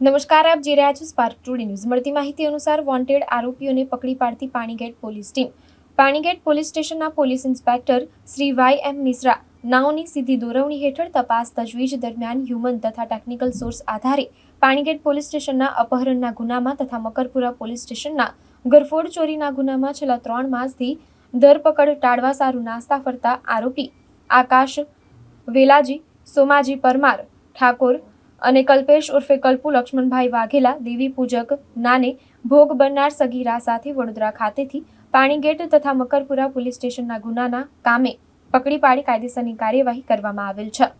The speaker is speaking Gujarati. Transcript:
નમસ્કાર, આપ જે રહ્યા છો સ્પાર્ક ટુડે ન્યૂઝ મળતી માહિતી અનુસાર વોન્ટેડ આરોપીઓને પકડી પાડતી Panigate police team. Panigate police સ્ટેશનના police inspector Shri Y M Mishra નાઓની સીધી દોરવણી હેઠળ તપાસ તજવીજ દરમિયાન હ્યુમન તથા ટેકનિકલ સોર્સ આધારે પાણીગેટ પોલીસ સ્ટેશનના અપહરણના ગુનામાં તથા મકરપુરા પોલીસ સ્ટેશનના ગરફોડ ચોરીના ગુનામાં છેલ્લા ત્રણ માસથી ધરપકડ ટાળવા સારું નાસ્તા ફરતા આરોપી આકાશ વેલાજી, સોમાજી પરમાર, ઠાકોર અને કલ્પેશ ઉર્ફે કલ્પુ લક્ષ્મણભાઈ વાઘેલા દેવી પૂજક નાને ભોગ બનનાર સગીરા સાથે વડોદરા ખાતેથી પાણીગેટ તથા મકરપુરા પોલીસ સ્ટેશનના ગુનાના કામે પકડી પાડી કાયદેસરની કાર્યવાહી કરવામાં આવેલ છે.